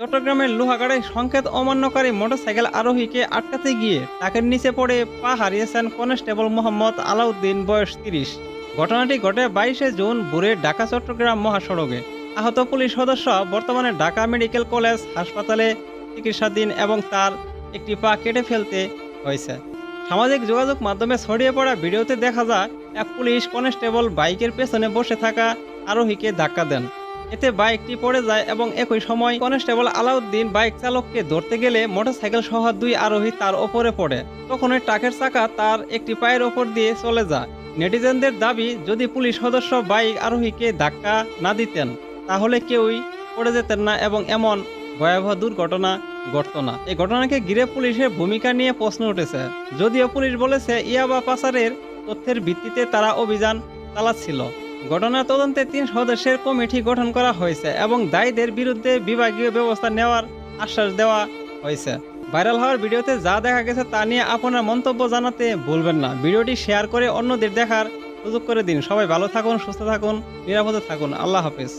চট্টগ্রামের লোহাগাড়ায় সংকেত অমান্যকারী মোটরসাইকেল আরোহীকে আটকাতে গিয়ে তাকে নিচে পড়ে পা হারিয়েছেন কনস্টেবল মোহাম্মদ আলাউদ্দিন, বয়স তিরিশ। ঘটনাটি ঘটে বাইশে জুন ভোরে ঢাকা, চট্টগ্রাম মহাসড়কে। আহত পুলিশ সদস্য বর্তমানে ঢাকা মেডিকেল কলেজ হাসপাতালে চিকিৎসাধীন এবং তার একটি পা কেটে ফেলতে হয়েছে। সামাজিক যোগাযোগ মাধ্যমে ছড়িয়ে পড়া ভিডিওতে দেখা যায়, এক পুলিশ কনস্টেবল বাইকের পেছনে বসে থাকা আরোহীকে ধাক্কা দেন। এতে বাইকটি পড়ে যায় এবং একই সময় কনস্টেবল আলাউদ্দিন বাইক চালককে ধরতে গেলে মোটরসাইকেল সহ দুই আরোহী তার ওপরে পড়ে। তখন ওই ট্রাকের চাকা তার একটি পায়ের ওপর দিয়ে চলে যায়। নেটিজেনদের দাবি, যদি পুলিশ সদস্য বাইক আরোহীকে ধাক্কা না দিতেন, তাহলে কেউই পড়ে যেতেন না এবং এমন ভয়াবহ দুর্ঘটনা ঘটত না। এই ঘটনাকে ঘিরে পুলিশের ভূমিকা নিয়ে প্রশ্ন উঠেছে। যদিও পুলিশ বলেছে, ইয়াবা পাচারের তথ্যের ভিত্তিতে তারা অভিযান চালাচ্ছিল। ঘটনা তদন্তে তিন সদস্যের কমিটি গঠন করা হয়েছে এবং দায়ীদের বিরুদ্ধে বিভাগীয় ব্যবস্থা নেওয়ার আশ্বাস দেওয়া হয়েছে। ভাইরাল হওয়ার ভিডিওতে যা দেখা গেছে তা নিয়ে আপনার মন্তব্য জানাতে ভুলবেন না। ভিডিওটি শেয়ার করে অন্যদের দেখার সুযোগ করে দিন। সবাই ভালো থাকুন, সুস্থ থাকুন, নিরাপদে থাকুন। আল্লাহ হাফিজ।